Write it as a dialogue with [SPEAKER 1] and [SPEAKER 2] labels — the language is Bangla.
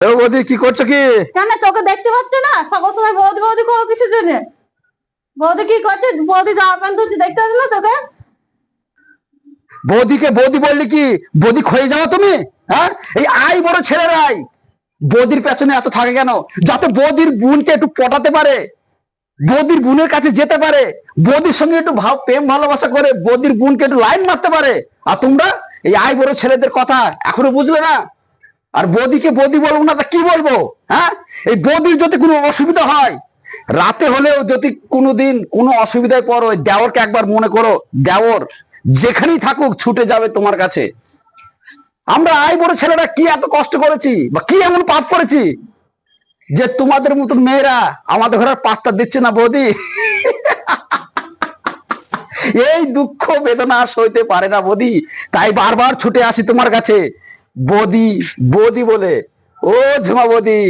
[SPEAKER 1] বৌদি কি করছ কি?
[SPEAKER 2] কেন চোখে দেখতে পাচ্ছে না? সকল সময় বৌদি বৌদি করো কিছু জন্য? বৌদি কি করছে? বৌদি জামা প্যান্ট তুলছে দেখতে পাচ্ছ না তোকে
[SPEAKER 1] বৌদিকে বৌদি বললি কি? বৌদি যাও তুমি হ্যাঁ? এই আই বড় ছেলেরাই বৌদির পেছনে এত থাকে কেন? যাতে বৌদির বোনকে একটু পটাতে পারে বৌদির বোনের কাছে যেতে পারে বৌদির সঙ্গে একটু ভাব প্রেম ভালোবাসা করে বৌদির বোনকে একটু লাইন মারতে পারে। আর তোমরা এই আই বড় ছেলেদের কথা এখনও বুঝলে না? আর বৌদিকে বৌদি বলব না, তা কি বলব? হ্যাঁ? এই বৌদির যদি কোনো অসুবিধা হয়, রাতে হলেও যদি কোনোদিন কোনো অসুবিধায় পড়ো, ওই দেওরকে একবার মনে করো, দেওর যেখানেই থাকুক ছুটে যাবে তোমার কাছে। আমরা আই বড় ছেলেরা কি এত কষ্ট করেছি বা কি এমন পাপ করেছি যে তোমাদের মতন মেয়েরা আমাদের ঘরের পাত্তা দিচ্ছে না, বৌদি? এই দুঃখ বেদনা সইতে পারে না, বৌদি। তাই বারবার ছুটে আসি তোমার কাছে। বৌদি বদি বলে ও ঝুমা বৌদি।